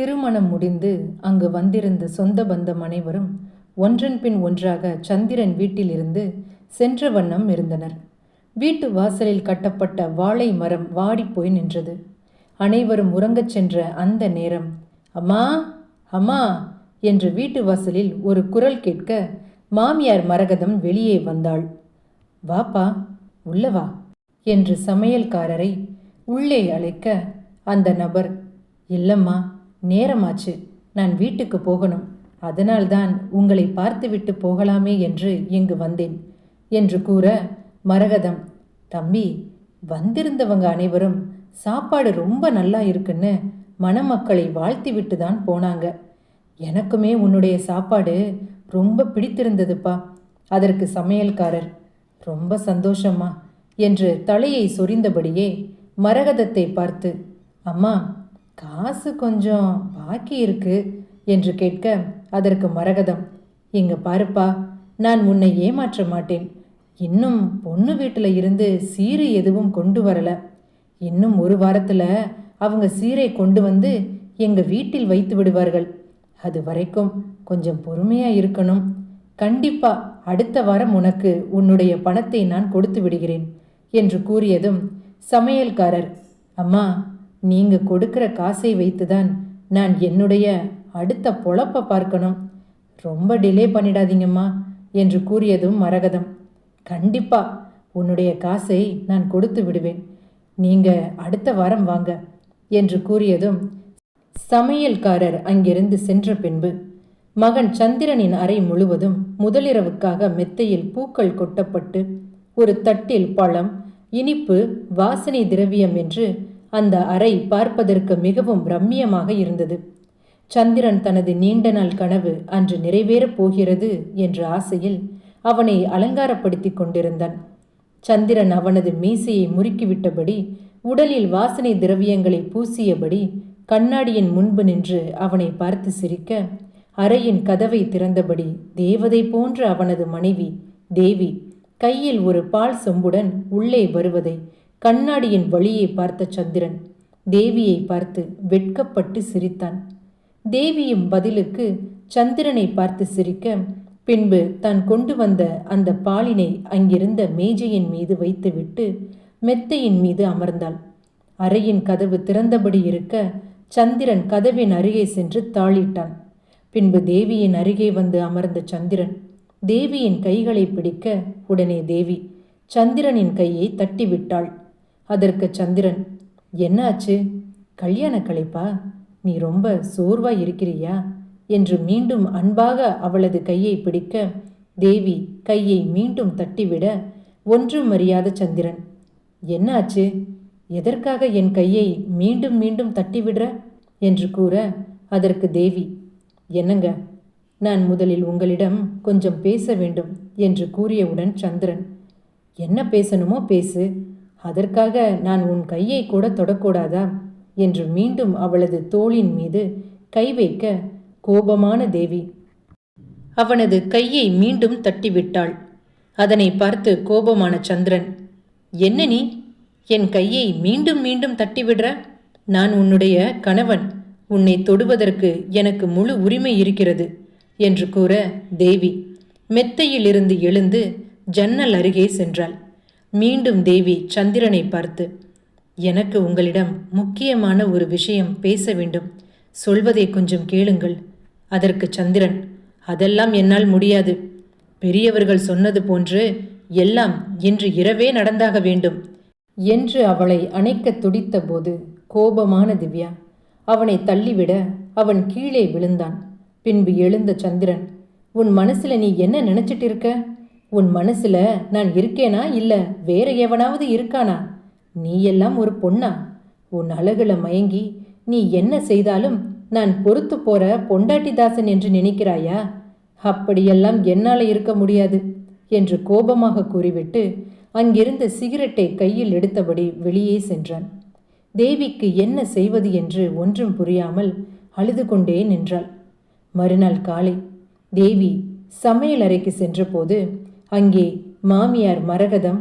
திருமணம் முடிந்து அங்கு வந்திருந்த சொந்த பந்தம் அனைவரும் ஒன்றன் பின் ஒன்றாக சந்திரன் வீட்டிலிருந்து சென்ற வண்ணம் இருந்தனர். வீட்டு வாசலில் கட்டப்பட்ட வாழை மரம் வாடிப்போய் நின்றது. அனைவரும் உறங்கச் சென்ற அந்த நேரம் அம்மா அம்மா என்று வீட்டு வாசலில் ஒரு குரல் கேட்க மாமியார் மரகதம் வெளியே வந்தாள். வாப்பா உள்ள வா என்று சமையல்காரரை உள்ளே அழைக்க அந்த நபர் இல்லம்மா நேரமாச்சு. நான் வீட்டுக்கு போகணும். அதனால்தான் உங்களை பார்த்துவிட்டு போகலாமே என்று இங்கு வந்தேன். என்று கூற மரகதம் தம்பி வந்திருந்தவங்க அனைவரும் சாப்பாடு ரொம்ப நல்லா இருக்குன்னு மணமக்களை வாழ்த்திவிட்டு தான் போனாங்க. எனக்குமே உன்னுடைய சாப்பாடு ரொம்ப பிடித்திருந்ததுப்பா. அதற்கு சமையல்காரர் ரொம்ப சந்தோஷம்மா என்று தலையை சொரிந்தபடியே மரகதத்தை பார்த்து அம்மா காசு கொஞ்சம் பாக்கி இருக்கு என்று கேட்க அதற்கு மரகதம். இங்க பாருப்பா நான் உன்னை ஏமாற்ற மாட்டேன். இன்னும் பொண்ணு வீட்டில் இருந்து சீரு எதுவும் கொண்டு வரல. இன்னும் ஒரு வாரத்தில் அவங்க சீரை கொண்டு வந்து எங்கள் வீட்டில் வைத்து விடுவார்கள். அது வரைக்கும் கொஞ்சம் பொறுமையாக இருக்கணும். கண்டிப்பா அடுத்த வாரம் உனக்கு உன்னுடைய பணத்தை நான் கொடுத்து விடுகிறேன் என்று கூறியதும் சமையல்காரர் அம்மா நீங்க கொடுக்கிற காசை வைத்துதான் நான் என்னுடைய அடுத்த பொழப்ப பார்க்கணும். ரொம்ப டிலே பண்ணிடாதீங்கம்மா என்று கூறியதும் மரகதம். கண்டிப்பா உன்னுடைய காசை நான் கொடுத்து விடுவேன். நீங்க அடுத்த வாரம் வாங்க என்று கூறியதும் சமையல்காரர் அங்கிருந்து சென்ற பின்பு மகன் சந்திரனின் அறை முழுவதும் முதலிரவுக்காக மெத்தையில் பூக்கள் கொட்டப்பட்டு ஒரு தட்டில் பழம் இனிப்பு வாசனை திரவியம் என்று அந்த அறை பார்ப்பதற்கு மிகவும் ரம்மியமாக இருந்தது. சந்திரன் தனது நீண்ட நாள் கனவு அன்று நிறைவேறப் போகிறது என்ற ஆசையில் அவனை அலங்காரப்படுத்தி கொண்டிருந்தான். சந்திரன் அவனது மீசையை முறுக்கிவிட்டபடி உடலில் வாசனை திரவியங்களை பூசியபடி கண்ணாடியின் முன்பு நின்று அவனை பார்த்து சிரிக்க அறையின் கதவை திறந்தபடி தேவதை போன்ற அவனது மனைவி தேவி கையில் ஒரு பால் சொம்புடன் உள்ளே வருவதை கண்ணாடியின் வழியை பார்த்த சந்திரன் தேவியை பார்த்து வெட்கப்பட்டு சிரித்தான். தேவியும் பதிலுக்கு சந்திரனை பார்த்து சிரிக்க பின்பு தான் கொண்டு வந்த அந்த பாலினை அங்கிருந்த மேஜையின் மீது வைத்துவிட்டு மெத்தையின் மீது அமர்ந்தாள். அறையின் கதவு திறந்தபடி இருக்க சந்திரன் கதவின் அருகே சென்று தாளிட்டான். பின்பு தேவியின் அருகே வந்து அமர்ந்த சந்திரன் தேவியின் கைகளை பிடிக்க உடனே தேவி சந்திரனின் கையை தட்டிவிட்டாள். அதற்கு சந்திரன் என்னாச்சு? கல்யாண களைப்பா நீ ரொம்ப சோர்வா இருக்கிறியா? என்று மீண்டும் அன்பாக அவளது கையை பிடிக்க தேவி கையை மீண்டும் தட்டிவிட ஒன்றும் அறியாத சந்திரன் என்னாச்சு? எதற்காக என் கையை மீண்டும் மீண்டும் தட்டிவிடுற? என்று கூற அதற்கு தேவி என்னங்க நான் முதலில் உங்களிடம் கொஞ்சம் பேச வேண்டும் என்று கூறியவுடன் சந்திரன் என்ன பேசணுமோ பேசு. அதற்காக நான் உன் கையை கூட தொடக்கூடாதா? என்று மீண்டும் அவளது தோளின் மீது கை வைக்க கோபமான தேவி அவனது கையை மீண்டும் தட்டிவிட்டாள். அதனை பார்த்து கோபமான சந்திரன் என்ன நீ? என் கையை மீண்டும் மீண்டும் தட்டிவிடுற? நான் உன்னுடைய கணவன். உன்னை தொடுவதற்கு எனக்கு முழு உரிமை இருக்கிறது என்று கூற தேவி மெத்தையிலிருந்து எழுந்து ஜன்னல் அருகே சென்றாள். மீண்டும் தேவி சந்திரனை பார்த்து எனக்கு உங்களிடம் முக்கியமான ஒரு விஷயம் பேச வேண்டும். சொல்வதை கொஞ்சம் கேளுங்கள். அதற்கு சந்திரன் அதெல்லாம் என்னால் முடியாது. பெரியவர்கள் சொன்னது போன்று எல்லாம் இன்று இரவே நடந்தாக வேண்டும் என்று அவளை அணைக்க துடித்தபோது கோபமான திவ்யா அவனை தள்ளிவிட அவன் கீழே விழுந்தான். பின்பு எழுந்த சந்திரன் உன் மனசுல நீ என்ன நினைச்சிட்டு இருக்க உன் மனசுல நான் இருக்கேனா இல்ல வேற எவனாவது இருக்கானா? நீ எல்லாம் ஒரு பொண்ணா? உன் அழகுல மயங்கி நீ என்ன செய்தாலும் நான் பொறுத்து போற பொண்டாட்டிதாசன் என்று நினைக்கிறாயா? அப்படியெல்லாம் என்னால் இருக்க முடியாது என்று கோபமாக கூறிவிட்டு அங்கிருந்த சிகரெட்டை கையில் எடுத்தபடி வெளியே சென்றான். தேவிக்கு என்ன செய்வது என்று ஒன்றும் புரியாமல் அழுது கொண்டே நின்றாள். மறுநாள் காலை தேவி சமையல் அறைக்கு சென்றபோது அங்கே மாமியார் மரகதம்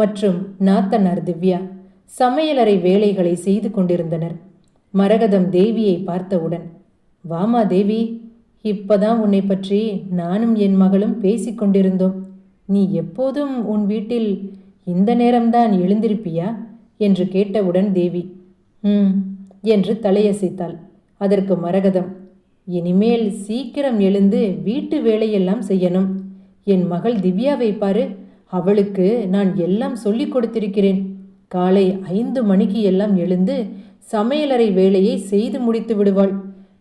மற்றும் நாத்தனார் திவ்யா சமையலறை வேலைகளை செய்து கொண்டிருந்தனர். மரகதம் தேவியை பார்த்தவுடன் வாமா தேவி இப்பதான் உன்னை பற்றி நானும் என் மகளும் பேசிக் கொண்டிருந்தோம். நீ எப்போதும் உன் வீட்டில் இந்த நேரம்தான் எழுந்திருப்பியா? என்று கேட்டவுடன் தேவி ம் என்று தலையசைத்தாள். அதற்கு மரகதம் இனிமேல் சீக்கிரம் எழுந்து வீட்டு வேலையெல்லாம் செய்யணும். என் மகள் திவ்யாவை பாரு அவளுக்கு நான் எல்லாம் சொல்லிக் கொடுத்திருக்கிறேன். காலை ஐந்து மணிக்கு எல்லாம் எழுந்து சமையலறை வேலையை செய்து முடித்து விடுவாள்.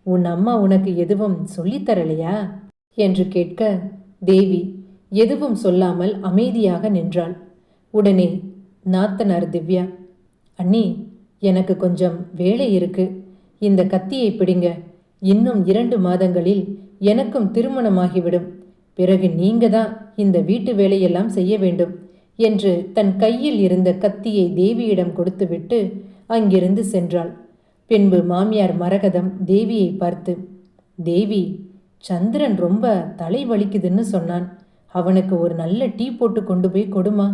உன் அம்மா உனக்கு எதுவும் சொல்லித்தரலையா என்று கேட்க தேவி எதுவும் சொல்லாமல் அமைதியாக நின்றாள். உடனே நாத்தனார் திவ்யா அண்ணி எனக்கு கொஞ்சம் வேலை இருக்கு. இந்த கத்தியை பிடிங்க. இன்னும் இரண்டு மாதங்களில் எனக்கும் திருமணமாகிவிடும். பிறகு நீங்க தான் இந்த வீட்டு வேலையெல்லாம் செய்ய வேண்டும் என்று தன் கையில் இருந்த கத்தியை தேவியிடம் கொடுத்துவிட்டு அங்கிருந்து சென்றாள். பின்பு மாமியார் மரகதம் தேவியை பார்த்து தேவி சந்திரன் ரொம்ப தலை வலிக்குதுன்னு சொன்னான். அவனுக்கு ஒரு நல்ல டீ போட்டு கொண்டு போய் கொடுமா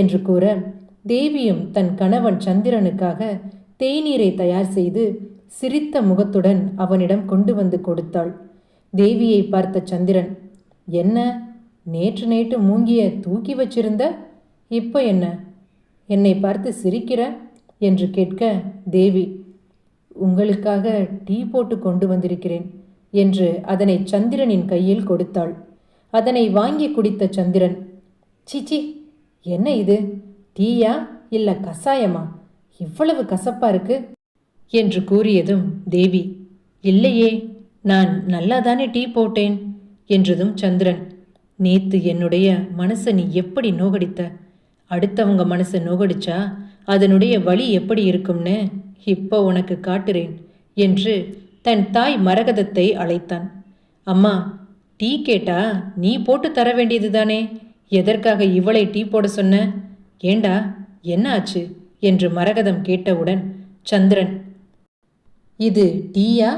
என்று கூற தேவியும் தன் கணவன் சந்திரனுக்காக தேநீரை தயார் செய்து சிரித்த முகத்துடன் அவனிடம் கொண்டு வந்து கொடுத்தாள். தேவியை பார்த்த சந்திரன் என்ன? நேற்று நேற்று மூங்கிய தூக்கி வச்சிருந்த? இப்போ என்ன? என்னை பார்த்து சிரிக்கிற? என்று கேட்க தேவி உங்களுக்காக டீ போட்டு கொண்டு வந்திருக்கிறேன் என்று அதனை சந்திரனின் கையில் கொடுத்தாள். அதனை வாங்கி குடித்த சந்திரன் சீச்சி என்ன இது? டீயா இல்ல கசாயமா? இவ்வளவு கசப்பா இருக்கு? என்று கூறியதும் தேவி இல்லையே நான் நல்லாதானே டீ போட்டேன். என்றதும் சந்திரன் நேத்து என்னுடைய மனசை நீ எப்படி நோகடித்த? அடுத்தவங்க மனசை நோகடிச்சா அதனுடைய வழி எப்படி இருக்கும்னு இப்போ உனக்கு காட்டுறேன் என்று தன் தாய் மரகதத்தை அழைத்தான். அம்மா டீ கேட்டா நீ போட்டு தர வேண்டியது தானே? எதற்காக இவளை டீ போட சொன்ன? ஏண்டா என்ன ஆச்சு? என்று மரகதம் கேட்டவுடன் சந்திரன் இது டீயா?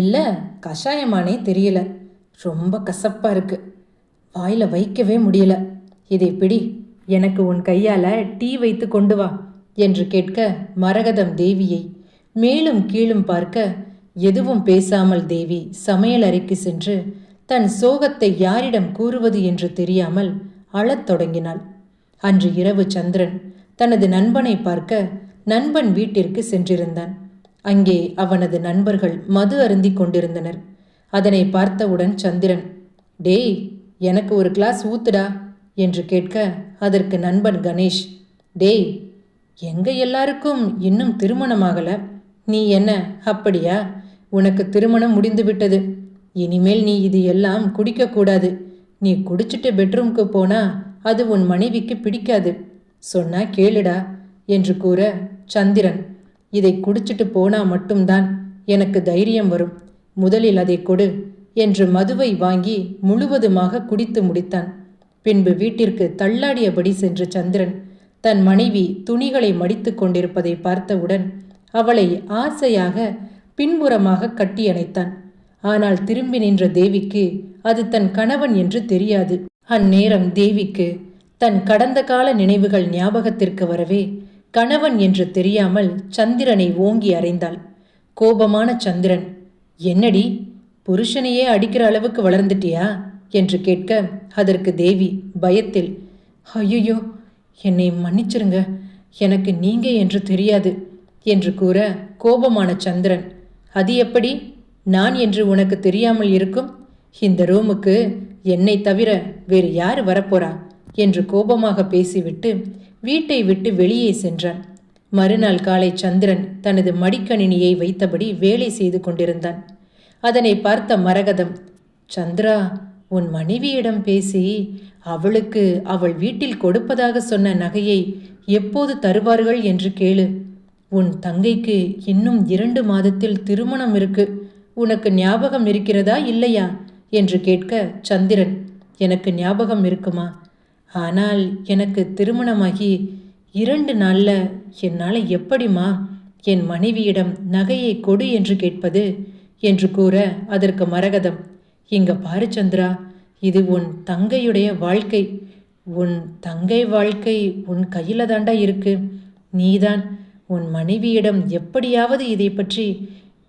இல்லை கஷாயமானே தெரியல. ரொம்ப கசப்பாக இருக்கு. வாயில் வைக்கவே முடியல. இதை பிடி எனக்கு உன் கையால் டீ வைத்து கொண்டு வா என்று கேட்க மரகதம் தேவியை மேலும் கீழும் பார்க்க எதுவும் பேசாமல் தேவி சமையல் அறைக்கு சென்று தன் சோகத்தை யாரிடம் கூறுவது என்று தெரியாமல் அழத் தொடங்கினாள். அன்று இரவு சந்திரன் தனது நண்பனை பார்க்க நண்பன் வீட்டிற்கு சென்றிருந்தான். அங்கே அவனது நண்பர்கள் மது அருந்திக் கொண்டிருந்தனர். அதனை பார்த்தவுடன் சந்திரன் டேய் எனக்கு ஒரு கிளாஸ் ஊத்துடா என்று கேட்க அதற்கு நண்பன் கணேஷ் டேய் எங்க எல்லாருக்கும் இன்னும் திருமணமாகல நீ என்ன அப்படியா? உனக்கு திருமணம் முடிந்துவிட்டது இனிமேல் நீ இது எல்லாம் குடிக்கக்கூடாது நீ குடிச்சிட்டு பெட்ரூம்க்கு போனா அது உன் மனைவிக்கு பிடிக்காது. சொன்னா கேளுடா என்று கூற சந்திரன் இதை குடிச்சிட்டு போனா மட்டும்தான் எனக்கு தைரியம் வரும். முதலில் அதை கொடு என்று மதுவை வாங்கி முழுவதுமாக குடித்து முடித்தான். பின்பு வீட்டிற்கு தள்ளாடியபடி சென்ற சந்திரன் தன் மனைவி துணிகளை மடித்து கொண்டிருப்பதை பார்த்தவுடன் அவளை ஆசையாக பின்புறமாக கட்டியணைத்தான் ஆனால் திரும்பி நின்ற தேவிக்கு அது தன் கணவன் என்று தெரியாது. அந்நேரம் தேவிக்கு தன் கடந்த கால நினைவுகள் ஞாபகத்திற்கு வரவே கணவன் என்று தெரியாமல் சந்திரனை ஓங்கி அறைந்தாள். கோபமான சந்திரன் என்னடி புருஷனையே அடிக்கிற அளவுக்கு வளர்ந்துட்டியா? என்று கேட்க அதற்கு தேவி பயத்தில் ஐயோ என்னை மன்னிச்சிருங்க. எனக்கு நீங்க என்று தெரியாது என்று கூற கோபமான சந்திரன் அது எப்படி? நான் என்று உனக்கு தெரியாமல் இருக்கும்? இந்த ரூமுக்கு என்னை தவிர வேறு யார் வரப்போறா? என்று கோபமாக பேசிவிட்டு வீட்டை விட்டு வெளியே சென்றான். மறுநாள் காலை சந்திரன் தனது மடிக்கணினியை வைத்தபடி வேலை செய்து கொண்டிருந்தான். அதனை பார்த்த மரகதம் சந்திரா உன் மனைவியிடம் பேசி அவளுக்கு அவள் வீட்டில் கொடுப்பதாக சொன்ன நகையை எப்போது தருவார்கள் என்று கேளு. உன் தங்கைக்கு இன்னும் இரண்டு மாதத்தில் திருமணம் இருக்கு. உனக்கு ஞாபகம் இருக்கிறதா இல்லையா? என்று கேட்க சந்திரன் எனக்கு ஞாபகம் இருக்குமா? ஆனால் எனக்கு திருமணமாகி இரண்டு நாளில் என்னால் எப்படிமா என் மனைவியிடம் நகையை கொடு என்று கேட்பது? என்று கூற அதற்கு மரகதம் இங்க பாரு சந்திரா இது உன் தங்கையுடைய வாழ்க்கை. உன் தங்கை வாழ்க்கை உன் கையில் தாண்டா இருக்கு. நீதான் உன் மனைவியிடம் எப்படியாவது இதை பற்றி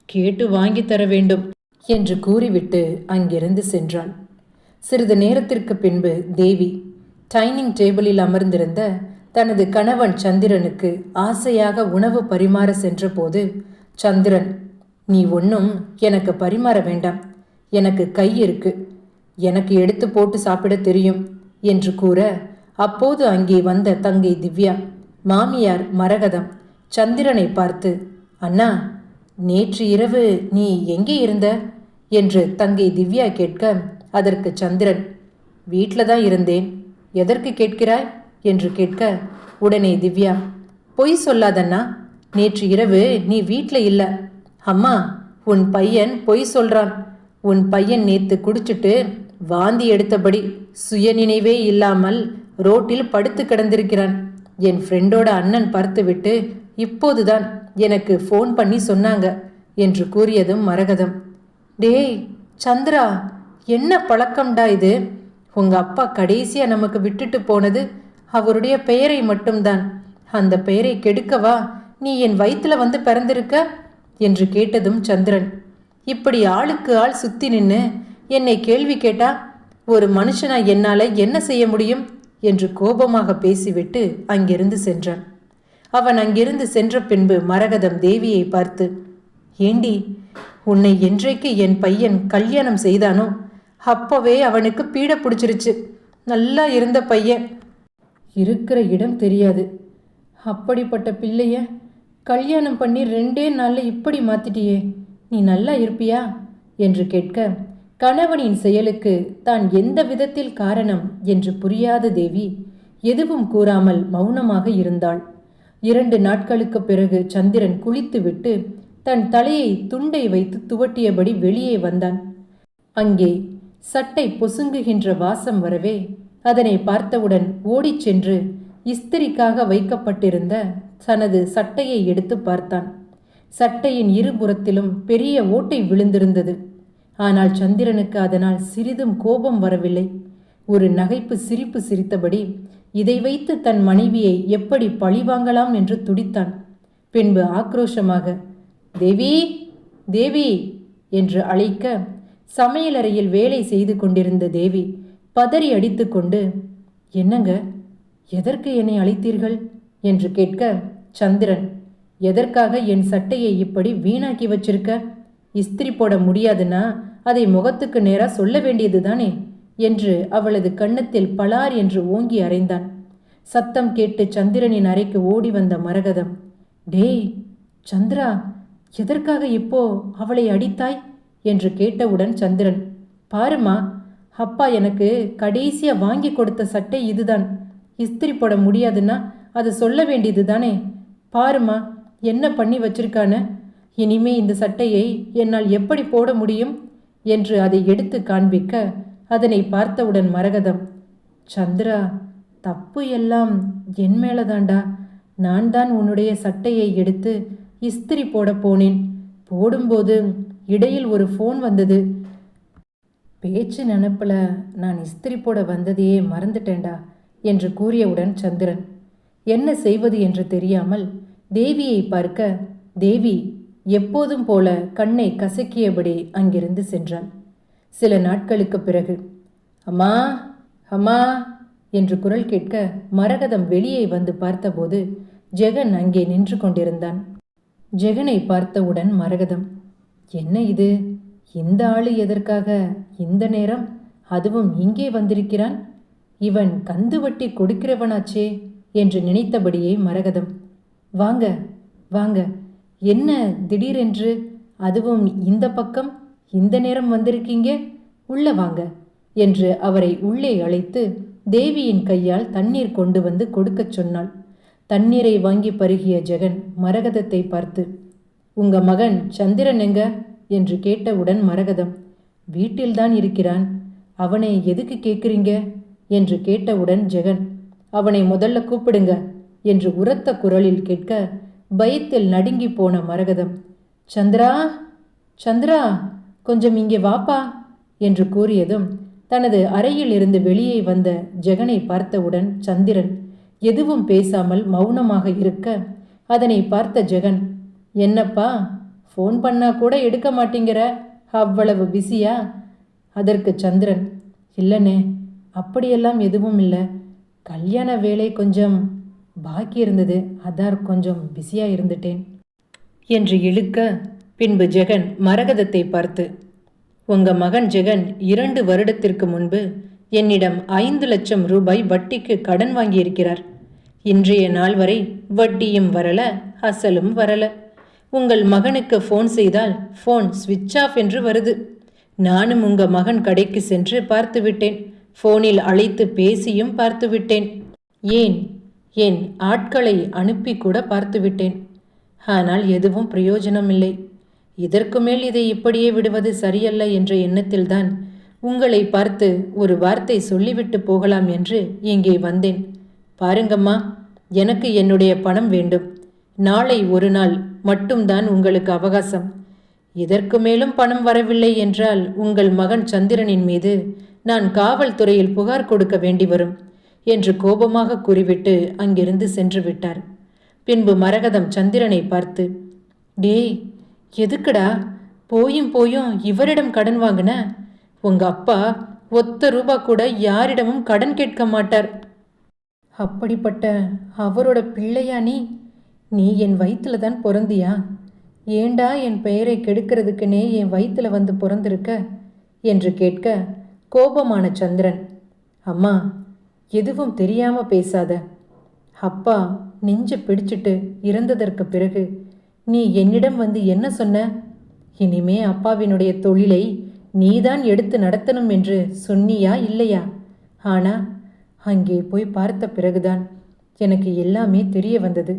கேட்டு வாங்கி தர வேண்டும் என்று கூறிவிட்டு அங்கிருந்து சென்றாள். சிறிது நேரத்திற்கு பின்பு தேவி டைனிங் டேபிளில் அமர்ந்திருந்த தனது கணவன் சந்திரனுக்கு ஆசையாக உணவு பரிமாற சென்றபோது சந்திரன் நீ ஒன்றும் எனக்கு பரிமாற வேண்டாம். எனக்கு கை இருக்கு. எனக்கு எடுத்து போட்டு சாப்பிட தெரியும் என்று கூற அப்போது அங்கே வந்த தங்கை திவ்யா மாமியார் மரகதம். சந்திரனை பார்த்து அண்ணா நேற்று இரவு நீ எங்கே இருந்த? என்று தங்கை திவ்யா கேட்க அதற்கு சந்திரன். வீட்டில் தான் இருந்தேன். எதற்கு கேட்கிறாய்? என்று கேட்க உடனே திவ்யா பொய் சொல்லாதண்ணா. நேற்று இரவு நீ வீட்டில் இல்லை. அம்மா உன் பையன் பொய் சொல்றான். உன் பையன் நேத்து குடிச்சிட்டு வாந்தி எடுத்தபடி சுயநினைவே இல்லாமல் ரோட்டில் படுத்து கிடந்திருக்கிறான். என் ஃப்ரெண்டோட அண்ணன் பார்த்துவிட்டு இப்போதுதான் எனக்கு ஃபோன் பண்ணி சொன்னாங்க என்று கூறியதும் மரகதம். டேய் சந்திரா என்ன பழக்கம்டா இது? உங்க அப்பா கடைசியா நமக்கு விட்டுட்டு போனது அவருடைய பெயரை மட்டும்தான். அந்த பெயரை கெடுக்கவா? நீ என் வயிற்றுல வந்து பிறந்திருக்க? என்று கேட்டதும் சந்திரன். இப்படி ஆளுக்கு ஆள் சுத்தி நின்று என்னை கேள்வி கேட்டா ஒரு மனுஷனா என்னால் என்ன செய்ய முடியும்? என்று கோபமாக பேசிவிட்டு அங்கிருந்து சென்றான். அவன் அங்கிருந்து சென்ற பின்பு மரகதம் தேவியை பார்த்து ஏண்டி உன்னை என்றைக்கு என் பையன் கல்யாணம் செய்தானோ அப்போவே அவனுக்கு பீட பிடிச்சிருச்சு. நல்லா இருந்த பையன். இருக்கிற இடம் தெரியாது. அப்படிப்பட்ட பிள்ளைய கல்யாணம் பண்ணி ரெண்டே நாளில் இப்படி மாத்திட்டியே. நீ நல்லா இருப்பியா? என்று கேட்க கணவனின் செயலுக்கு தான் எந்த விதத்தில் காரணம் என்று புரியாத தேவி எதுவும் கூறாமல் மௌனமாக இருந்தாள். இரண்டு நாட்களுக்குப் பிறகு சந்திரன் குளித்துவிட்டு தன் தலையை துண்டை வைத்து துவட்டியபடி வெளியே வந்தான். அங்கே சட்டை பொசுங்குகின்ற வாசம் வரவே அதனை பார்த்தவுடன் ஓடிச் சென்று இஸ்திரிக்காக வைக்கப்பட்டிருந்த தனது சட்டையை எடுத்து பார்த்தான். சட்டையின் இருபுறத்திலும் பெரிய ஓட்டை விழுந்திருந்தது. ஆனால் சந்திரனுக்கு அதனால் சிறிதும் கோபம் வரவில்லை. ஒரு நகைப்பு சிரிப்பு சிரித்தபடி இதை வைத்து தன் மனைவியை எப்படி பழிவாங்கலாம் என்று துடித்தான். பின்பு ஆக்ரோஷமாக தேவி தேவி என்று அழைக்க சமையலறையில் வேலை செய்து கொண்டிருந்த தேவி பதறி அடித்துக்கொண்டு என்னங்க? எதற்கு என்னை அழைத்தீர்கள்? என்று கேட்க சந்திரன் எதற்காக என் சட்டையை இப்படி வீணாக்கி வச்சிருக்க? இஸ்திரி போட முடியாதுன்னா அதை முகத்துக்கு நேராக சொல்ல வேண்டியது தானே என்று அவளது கன்னத்தில் பலார் என்று ஓங்கி அறைந்தான். சத்தம் கேட்டு சந்திரனின் அறைக்கு ஓடி வந்த மரகதம் டேய் சந்திரா எதற்காக இப்போ அவளை அடித்தாய்? என்று கேட்டவுடன் சந்திரன் பாருமா அப்பா எனக்கு கடைசியாக வாங்கி கொடுத்த சட்டை இதுதான். இஸ்திரி போட முடியாதுன்னா அதை சொல்ல வேண்டியது தானே. பாருமா என்ன பண்ணி வச்சிருக்கான இனிமே இந்த சட்டையை என்னால் எப்படி போட முடியும்? என்று அதை எடுத்து காண்பிக்க அதனை பார்த்தவுடன் மரகதம். சந்திரா தப்பு எல்லாம் என் மேலதாண்டா. நான் தான் உன்னுடைய சட்டையை எடுத்து இஸ்திரி போட போனேன். போடும்போது இடையில் ஒரு ஃபோன் வந்தது. பேச்சு நினப்பில் நான் இஸ்திரி போட வந்ததையே மறந்துட்டேன்டா என்று கூறியவுடன் சந்திரன். என்ன செய்வது என்று தெரியாமல் தேவியை பார்க்க தேவி எப்போதும் போல கண்ணை கசக்கியபடி அங்கிருந்து சென்றாள் சில நாட்களுக்கு பிறகு அம்மா அம்மா என்று குரல் கேட்க மரகதம் வெளியே வந்து பார்த்தபோது ஜெகன் அங்கே நின்று கொண்டிருந்தான். ஜெகனை பார்த்தவுடன் மரகதம் என்ன இது? இந்த ஆளு எதற்காக இந்த நேரம் அதுவும் இங்கே வந்திருக்கிறான்? இவன் கந்து வட்டி கொடுக்கிறவனாச்சே என்று நினைத்தபடியே மரகதம். வாங்க வாங்க என்ன திடீரென்று? அதுவும் இந்த பக்கம்? இந்த நேரம் வந்திருக்கீங்க? உள்ள வாங்க என்று அவரை உள்ளே அழைத்து தேவியின் கையால் தண்ணீர் கொண்டு வந்து கொடுக்கச் சொன்னாள். தண்ணீரை வாங்கி பருகிய ஜெகன் மரகதத்தை பார்த்து உங்க மகன் சந்திரன் எங்க? என்று கேட்டவுடன் மரகதம் வீட்டில்தான் இருக்கிறான். அவனை எதுக்கு கேட்குறீங்க என்று கேட்டவுடன் ஜெகன் அவனை முதல்ல கூப்பிடுங்க என்று உரத்த குரலில் கேட்க பயத்தில் நடுங்கி போன மரகதம் சந்திரா சந்திரா கொஞ்சம் இங்கே வாப்பா என்று கூறியதும் தனது அறையில் இருந்து வெளியே வந்த ஜெகனை பார்த்தவுடன் சந்திரன் எதுவும் பேசாமல் மௌனமாக இருக்க அதனை பார்த்த ஜெகன் என்னப்பா ஃபோன் பண்ணால் கூட எடுக்க மாட்டேங்கிற. அவ்வளவு பிஸியா அதற்கு சந்திரன் இல்லைண்ணே அப்படியெல்லாம் எதுவும் இல்லை. கல்யாண வேலை கொஞ்சம் பாக்கி இருந்தது. அதான் கொஞ்சம் பிஸியாக இருந்துட்டேன். என்று இழுக்க பின்பு ஜெகன் மரகதத்தை பார்த்து உங்க மகன் ஜெகன் இரண்டு வருடத்திற்கு முன்பு என்னிடம் ஐந்து லட்சம் ரூபாய் வட்டிக்கு கடன் வாங்கியிருக்கிறார். இன்றைய நாள் வரை வட்டியும் வரல அசலும் வரல. உங்கள் மகனுக்கு ஃபோன் செய்தால் ஃபோன் ஸ்விட்ச் ஆஃப் என்று வருது. நானும் உங்க மகன் கடைக்கு சென்று பார்த்துவிட்டேன் ஃபோனில் அழைத்து பேசியும் பார்த்து விட்டேன். ஏன்? என் ஆட்களை அனுப்பி கூட பார்த்துவிட்டேன் ஆனால் எதுவும் பிரயோஜனம் இல்லை. இதற்கு மேல் இதை இப்படியே விடுவது சரியல்ல என்ற எண்ணத்தில்தான் உங்களை பார்த்து ஒரு வார்த்தை சொல்லிவிட்டு போகலாம் என்று இங்கே வந்தேன். பாருங்கம்மா எனக்கு என்னுடைய பணம் வேண்டும். நாளை ஒரு நாள் மட்டும்தான் உங்களுக்கு அவகாசம். இதற்கு மேலும் பணம் வரவில்லை என்றால் உங்கள் மகன் சந்திரனின் மீது நான் காவல்துறையில் புகார் கொடுக்க வேண்டி வரும் என்று கோபமாக கூறிவிட்டு அங்கிருந்து சென்று விட்டார். பின்பு மரகதம் சந்திரனை பார்த்து டேய் எதுக்குடா? போயும் போயும் இவரிடம் கடன் வாங்கின? உங்க அப்பா ஒத்த ரூபா கூட யாரிடமும் கடன் கேட்க மாட்டார். அப்படிப்பட்ட அவரோட பிள்ளையா நீ? நீ என் வயிற்றுல தான் பிறந்தியா? ஏண்டா என் பெயரை கெடுக்கிறதுக்குனே என் வயிற்றுல வந்து பிறந்திருக்க? என்று கேட்க கோபமான சந்திரன் அம்மா எதுவும் தெரியாமல் பேசாத. அப்பா நெஞ்சு பிடிச்சிட்டு இறந்ததற்கு பிறகு நீ என்னிடம் வந்து என்ன சொன்ன? இனிமே அப்பாவினுடைய தொழிலை நீதான் எடுத்து நடத்தணும் என்று சொன்னியா இல்லையா? ஆனா அங்கே போய் பார்த்த பிறகுதான் எனக்கு எல்லாமே தெரிய வந்தது.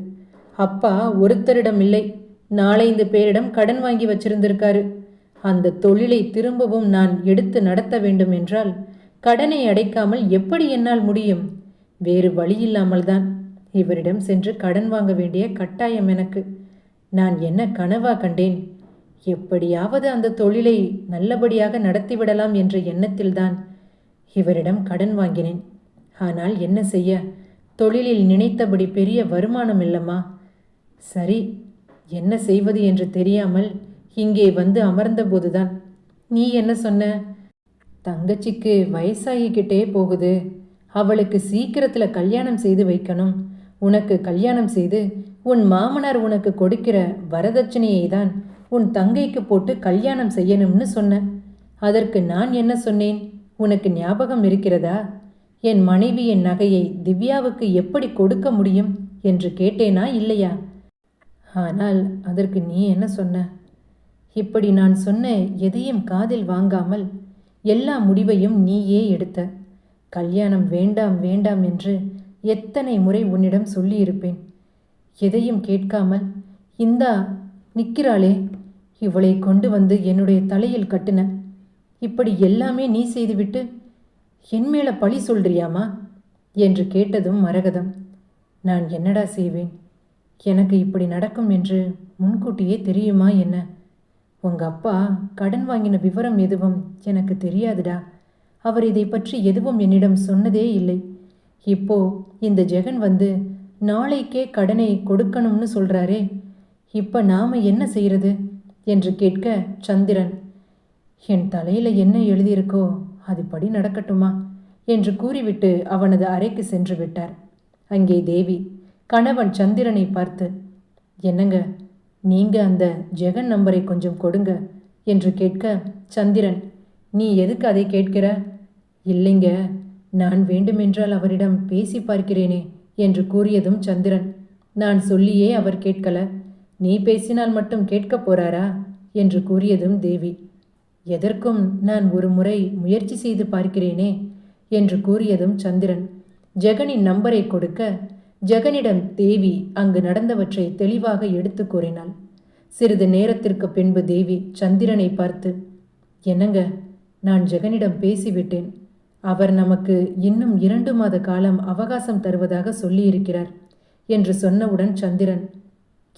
அப்பா ஒருத்தரிடம் இல்லை. நாலைந்து பேரிடம் கடன் வாங்கி வச்சிருந்திருக்காரு. அந்த தொழிலை திரும்பவும் நான் எடுத்து நடத்த வேண்டும் என்றால் கடனை அடைக்காமல் எப்படி என்னால் முடியும்? வேறு வழியில்லாமல் தான். இவரிடம் சென்று கடன் வாங்க வேண்டிய கட்டாயம் எனக்கு. நான் என்ன கனவா கண்டேன்? எப்படியாவது அந்த தொழிலை நல்லபடியாக நடத்திவிடலாம் என்ற எண்ணத்தில்தான் இவரிடம் கடன் வாங்கினேன். ஆனால் என்ன செய்ய? தொழிலில் நினைத்தபடி பெரிய வருமானம் இல்லம்மா. சரி என்ன செய்வது என்று தெரியாமல் இங்கே வந்து அமர்ந்தபோதுதான். நீ என்ன சொன்ன? தங்கச்சிக்கு வயசாகிக்கிட்டே போகுது. அவளுக்கு சீக்கிரத்தில் கல்யாணம் செய்து வைக்கணும். உனக்கு கல்யாணம் செய்து உன் மாமனார் உனக்கு கொடுக்கிற வரதட்சணையை தான் உன் தங்கைக்கு போட்டு கல்யாணம் செய்யணும்னு சொன்ன. அதற்கு நான் என்ன சொன்னேன்? உனக்கு ஞாபகம் இருக்கிறதா? என் மனைவி என் நகையை திவ்யாவுக்கு எப்படி கொடுக்க முடியும் என்று கேட்டேனா இல்லையா? ஆனால் அதற்கு நீ என்ன சொன்ன? இப்படி நான் சொன்ன எதையும் காதில் வாங்காமல் எல்லா முடிவையும் நீயே எடுத்த. கல்யாணம் வேண்டாம் வேண்டாம் என்று எத்தனை முறை உன்னிடம் சொல்லியிருப்பேன். எதையும் கேட்காமல் இந்தா நிற்கிறாளே இவளை கொண்டு வந்து என்னுடைய தலையில் கட்டுன. இப்படி எல்லாமே நீ செய்துவிட்டு என் மேல பழி சொல்றியாமா? என்று கேட்டதும் மரகதம். நான் என்னடா செய்வேன்? எனக்கு இப்படி நடக்கும் என்று முன்கூட்டியே தெரியுமா என்ன? உங்க அப்பா கடன் வாங்கின விவரம் எதுவும் எனக்கு தெரியாதுடா. அவர் இதை பற்றி எதுவும் என்னிடம் சொன்னதே இல்லை. இப்போ இந்த ஜெகன் வந்து நாளைக்கே கடனை கொடுக்கணும்னு சொல்றாரே. இப்ப நாம என்ன செய்யறது? என்று கேட்க சந்திரன் என் தலையில என்ன எழுதியிருக்கோ அதுபடி நடக்கட்டுமா? என்று கூறிவிட்டு அவனது அறைக்கு சென்று விட்டார். அங்கே தேவி கணவன் சந்திரனை பார்த்து என்னங்க நீங்க அந்த ஜெகன் நம்பரை கொஞ்சம் கொடுங்க என்று கேட்க சந்திரன் நீ எதுக்கு அதை கேட்கிற? இல்லைங்க நான் வேண்டுமென்றால் அவரிடம் பேசி பார்க்கிறேனே என்று கூறியதும் சந்திரன் நான் சொல்லியே அவர் கேட்கல நீ பேசினால் மட்டும் கேட்கப் போறாரா? என்று கூறியதும் தேவி எதற்கும் நான் ஒரு முறை முயற்சி செய்து பார்க்கிறேனே என்று கூறியதும் சந்திரன் ஜெகனின் நம்பரை கொடுக்க ஜெகனிடம் தேவி அங்கு நடந்தவற்றை தெளிவாக எடுத்து கூறினாள். சிறிது நேரத்திற்கு பின்பு தேவி சந்திரனை பார்த்து என்னங்க நான் ஜெகனிடம் பேசிவிட்டேன். அவர் நமக்கு இன்னும் இரண்டு மாத காலம் அவகாசம் தருவதாக சொல்லியிருக்கிறார் என்று சொன்னவுடன் சந்திரன்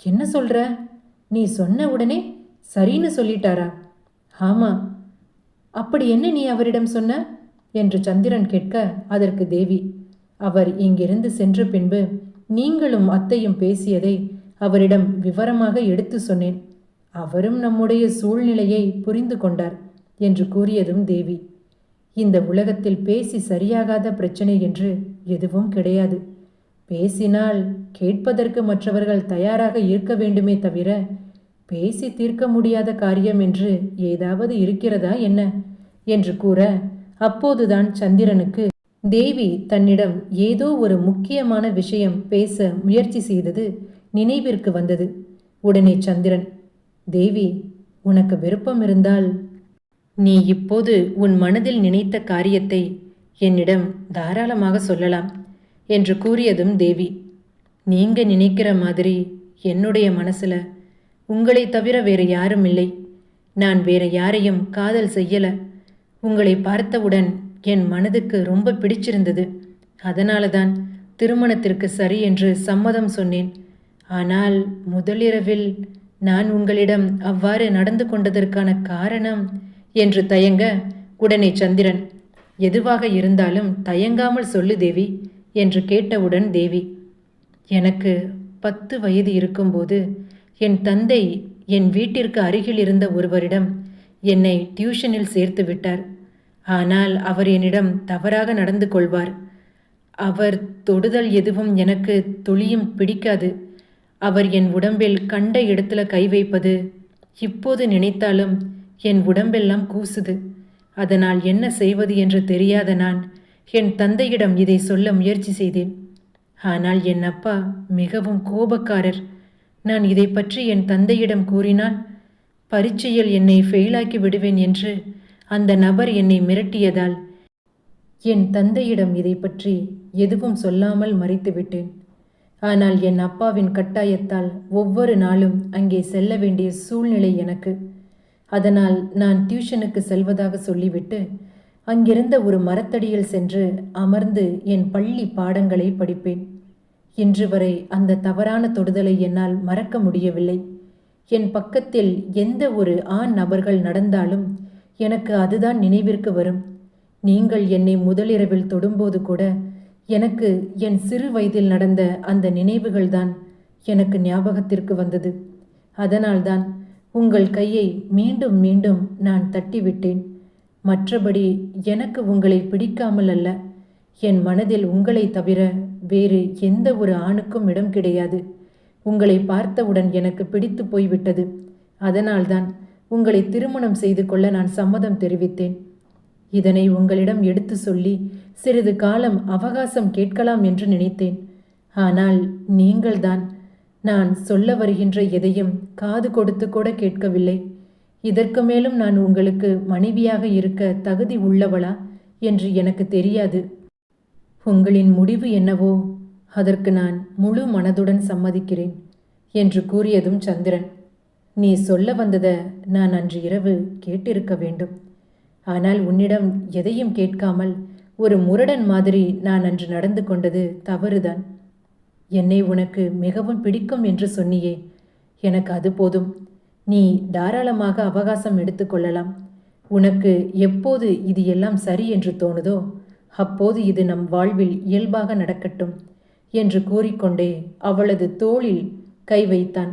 என்ன சொல்ற? நீ சொன்ன உடனே சரின்னு சொல்லிட்டாரா? ஆமா. அப்படி என்ன நீ அவரிடம் சொன்ன? என்று சந்திரன் கேட்க அதற்கு தேவி அவர் இங்கிருந்து சென்ற பின்பு நீங்களும் அத்தையும் பேசியதை அவரிடம் விவரமாக எடுத்து சொன்னேன். அவரும் நம்முடைய சூழ்நிலையை புரிந்து கொண்டார் என்று கூறியதும் தேவி. இந்த உலகத்தில் பேசி சரியாகாத பிரச்சனை என்று எதுவும் கிடையாது. பேசினால் கேட்பதற்கு மற்றவர்கள் தயாராக இருக்க வேண்டுமே தவிர பேசி தீர்க்க முடியாத காரியம் என்று ஏதாவது இருக்கிறதா என்ன? என்று கூற அப்போதுதான் சந்திரனுக்கு தேவி தன்னிடம் ஏதோ ஒரு முக்கியமான விஷயம் பேச முயற்சி செய்தது நினைவிற்கு வந்தது. உடனே சந்திரன் தேவி உனக்கு விருப்பம் இருந்தால் நீ இப்போது உன் மனதில் நினைத்த காரியத்தை என்னிடம் தாராளமாக சொல்லலாம் என்று கூறியதும் தேவி நீங்க நினைக்கிற மாதிரி என்னுடைய மனசுல உங்களை தவிர வேறு யாரும் இல்லை. நான் வேற யாரையும் காதல் செய்யல. உங்களை பார்த்தவுடன் என் மனதுக்கு ரொம்ப பிடிச்சிருந்தது. அதனால தான் திருமணத்திற்கு சரி என்று சம்மதம் சொன்னேன். ஆனால் முதலிரவில் நான் உங்களிடம் அவ்வாறு நடந்து கொண்டதற்கான காரணம் என்று தயங்க உடனே சந்திரன் எதுவாக இருந்தாலும் தயங்காமல் சொல்லு தேவி என்று கேட்டவுடன் தேவி எனக்கு பத்து வயது இருக்கும்போது என் தந்தை என் வீட்டிற்கு அருகில் இருந்த ஒருவரிடம் என்னை டியூஷனில் சேர்த்து விட்டார். ஆனால் அவர் என்னிடம் தவறாக நடந்து கொள்வார். அவர் தொடுதல் எதுவும் எனக்கு துளியும் பிடிக்காது. அவர் என் உடம்பில் கண்ட இடத்துல கை வைப்பது இப்போது நினைத்தாலும் என் உடம்பெல்லாம் கூசுது. அதனால் என்ன செய்வது என்று தெரியாத நான் என் தந்தையிடம் இதை சொல்ல முயற்சி செய்தேன். ஆனால் என் அப்பா மிகவும் கோபக்காரர். நான் இதை பற்றி என் தந்தையிடம் கூறினால் பரீட்சையில் என்னை ஃபெயிலாக்கி விடுவேன் என்று அந்த நபர் என்னை மிரட்டியதால் என் தந்தையிடம் இதை பற்றி எதுவும் சொல்லாமல் மறைத்துவிட்டேன். ஆனால் என் அப்பாவின் கட்டாயத்தால் ஒவ்வொரு நாளும் அங்கே செல்ல வேண்டிய சூழ்நிலை எனக்கு. அதனால் நான் டியூஷனுக்கு செல்வதாக சொல்லிவிட்டு அங்கிருந்த ஒரு மரத்தடியில் சென்று அமர்ந்து என் பள்ளி பாடங்களை படிப்பேன். இன்று வரை அந்த தவறான தொடுதலை என்னால் மறக்க முடியவில்லை. என் பக்கத்தில் எந்த ஒரு ஆண் நபர்கள் நடந்தாலும் எனக்கு அதுதான் நினைவிற்கு வரும். நீங்கள் என்னை முதலிரவில் தொடும்போது கூட எனக்கு என் சிறு வயதில் நடந்த அந்த நினைவுகள்தான் எனக்கு ஞாபகத்திற்கு வந்தது. அதனால்தான் உங்கள் கையை மீண்டும் மீண்டும் நான் தட்டிவிட்டேன். மற்றபடி எனக்கு உங்களை பிடிக்காமல் அல்ல என் மனதில் உங்களை தவிர வேறு எந்த ஒரு ஆணுக்கும் இடம் கிடையாது. உங்களை பார்த்தவுடன் எனக்கு பிடித்து போய்விட்டது. அதனால்தான் உங்களை திருமணம் செய்து கொள்ள நான் சம்மதம் தெரிவித்தேன். இதனை உங்களிடம் எடுத்து சொல்லி சிறிது காலம் அவகாசம் கேட்கலாம் என்று நினைத்தேன். ஆனால் நீங்கள்தான் நான் சொல்ல வருகின்ற எதையும் காது கொடுத்து கூட கேட்கவில்லை. இதற்கு மேலும் நான் உங்களுக்கு மனைவியாக இருக்க தகுதி உள்ளவளா என்று எனக்கு தெரியாது. உங்களின் முடிவு என்னவோ அதற்கு நான் முழு மனதுடன் சம்மதிக்கிறேன் என்று கூறியதும் சந்திரன். நீ சொல்ல வந்ததை நான் அன்று இரவு கேட்டிருக்க வேண்டும். ஆனால் உன்னிடம் எதையும் கேட்காமல் ஒரு முரடன் மாதிரி நான் அன்று நடந்து கொண்டது தவறுதான். என்னை உனக்கு மிகவும் பிடிக்கும் என்று சொன்னியே. எனக்கு அது போதும். நீ தாராளமாக அவகாசம் எடுத்துக்கொள்ளலாம் உனக்கு எப்போது இது எல்லாம் சரி என்று தோணுதோ அப்போது இது நம் வாழ்வில் இயல்பாக நடக்கட்டும் என்று கூறிக்கொண்டே அவளது தோளில் கை வைத்தான்.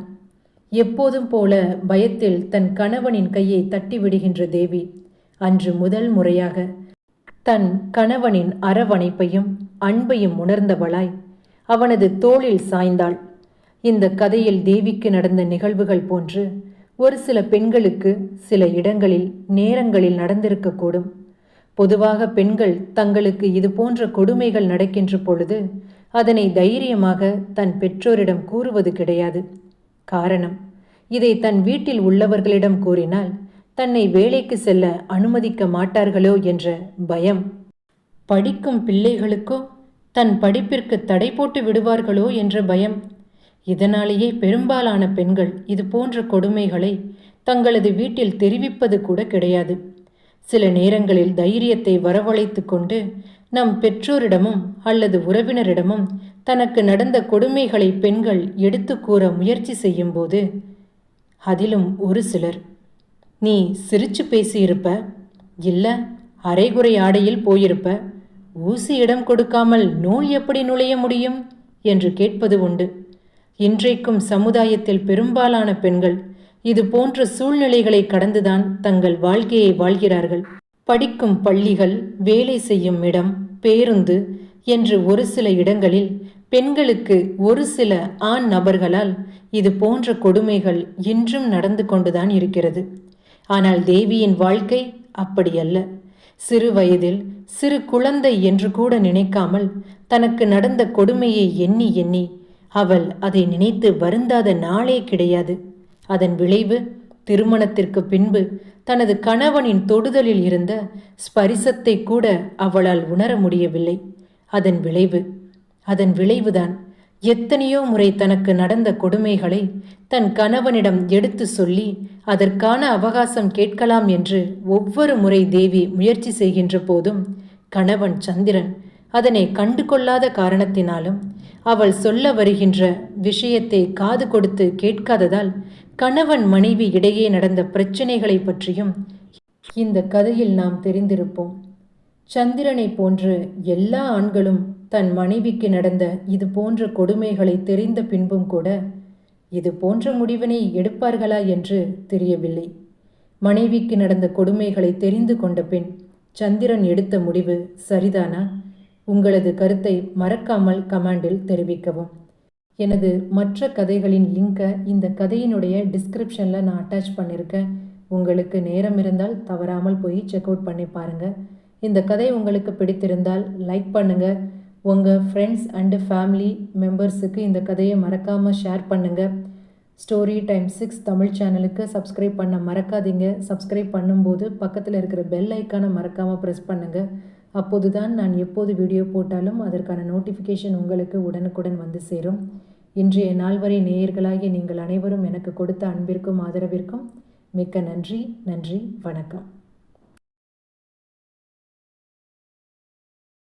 எப்போதும் போல பயத்தில் தன் கணவனின் கையை தட்டிவிடுகின்ற தேவி அன்று முதல் முறையாக தன் கணவனின் அரவணைப்பையும் அன்பையும் உணர்ந்தவளாய் அவனது தோளில் சாய்ந்தாள். இந்த கதையில் தேவிக்கு நடந்த நிகழ்வுகள் போன்று ஒரு சில பெண்களுக்கு சில இடங்களில் நேரங்களில் நடந்திருக்கக்கூடும். பொதுவாக பெண்கள் தங்களுக்கு இது போன்ற கொடுமைகள் நடக்கின்ற பொழுது அதனை தைரியமாக தன் பெற்றோரிடம் கூறுவது கிடையாது. காரணம். இதை தன் வீட்டில் உள்ளவர்களிடம் கூறினால் தன்னை வேலைக்கு செல்ல அனுமதிக்க மாட்டார்களோ என்ற பயம். படிக்கும் பிள்ளைகளுக்கோ தன் படிப்பிற்கு தடை போட்டு விடுவார்களோ என்ற பயம். இதனாலேயே பெரும்பாலான பெண்கள் இது போன்ற கொடுமைகளை தங்களது வீட்டில் தெரிவிப்பது கூட கிடையாது. சில நேரங்களில் தைரியத்தை வரவழைத்து கொண்டு நம் பெற்றோரிடமும் அல்லது உறவினரிடமும் தனக்கு நடந்த கொடுமைகளை பெண்கள் எடுத்து கூற முயற்சி செய்யும்போது அதிலும் ஒரு சிலர் நீ சிரிச்சு பேசியிருப்ப? இல்லை அரைகுறை ஆடையில் போயிருப்ப? ஊசி இடம் கொடுக்காமல் நூல் எப்படி நுழைய முடியும்? என்று கேட்பது உண்டு. இன்றைக்கும் சமுதாயத்தில் பெரும்பாலான பெண்கள் இது போன்ற சூழ்நிலைகளை கடந்துதான் தங்கள் வாழ்க்கையை வாழ்கிறார்கள். படிக்கும் பள்ளிகள் வேலை செய்யும் இடம் பேருந்து என்று ஒரு சில இடங்களில் பெண்களுக்கு ஒரு சில ஆண் நபர்களால் இது போன்ற கொடுமைகள் இன்றும் நடந்து கொண்டுதான் இருக்கிறது. ஆனால் தேவியின் வாழ்க்கை அப்படியல்ல சிறு வயதில் சிறு குழந்தை என்று கூட நினைக்காமல் தனக்கு நடந்த கொடுமையை எண்ணி எண்ணி அவள் அதை நினைத்து வருந்தாத நாளே கிடையாது. அதன் விளைவு திருமணத்திற்கு பின்பு தனது கணவனின் தொடுதலில் இருந்த ஸ்பரிசத்தை கூட அவளால் உணர முடியவில்லை. அதன் விளைவு அதன் விளைவுதான் எத்தனையோ முறை தனக்கு நடந்த கொடுமைகளை தன் கணவனிடம் எடுத்து சொல்லி அதற்கான அவகாசம் கேட்கலாம் என்று ஒவ்வொரு முறை தேவி முயற்சி செய்கின்ற போதும் கணவன் சந்திரன் அதனை கண்டு கொள்ளாத காரணத்தினாலும் அவள் சொல்ல வருகின்ற விஷயத்தை காது கொடுத்து கேட்காததால் கணவன் மனைவி இடையே நடந்த பிரச்சனைகளை பற்றியும் இந்த கதையில் நாம் தெரிந்திருப்போம். சந்திரனை போன்று எல்லா ஆண்களும் தன் மனைவிக்கு நடந்த இது போன்ற கொடுமைகளை தெரிந்த பின்பும் கூட இது போன்ற முடிவினை எடுப்பார்களா என்று தெரியவில்லை. மனைவிக்கு நடந்த கொடுமைகளை தெரிந்து கொண்ட பின் சந்திரன் எடுத்த முடிவு சரிதானா? உங்களது கருத்தை மறக்காமல் கமாண்டில் தெரிவிக்கவும். எனது மற்ற கதைகளின் லிங்கை இந்த கதையினுடைய டிஸ்கிரிப்ஷனில் நான் அட்டாச் பண்ணியிருக்கேன் உங்களுக்கு நேரம் இருந்தால் தவறாமல் போய் செக் அவுட் பண்ணி பாருங்கள் இந்த கதை உங்களுக்கு பிடித்திருந்தால் லைக் பண்ணுங்கள் உங்கள் ஃப்ரெண்ட்ஸ் அண்டு ஃபேமிலி மெம்பர்ஸுக்கு இந்த கதையை மறக்காமல் ஷேர் பண்ணுங்கள் ஸ்டோரி டைம் சிக்ஸ் தமிழ் சேனலுக்கு சப்ஸ்கிரைப் பண்ண மறக்காதீங்க. சப்ஸ்கிரைப் பண்ணும்போது பக்கத்தில் இருக்கிற பெல் ஐக்கானை மறக்காமல் ப்ரெஸ் பண்ணுங்கள் அப்போதுதான் நான் எப்போது வீடியோ போட்டாலும் அதற்கான நோட்டிஃபிகேஷன் உங்களுக்கு உடனுக்குடன் வந்து சேரும். இன்றைய நால்வரை நேயர்களாகிய நீங்கள் அனைவரும் எனக்கு கொடுத்த அன்பிற்கும் ஆதரவிற்கும் மிக்க நன்றி நன்றி வணக்கம்.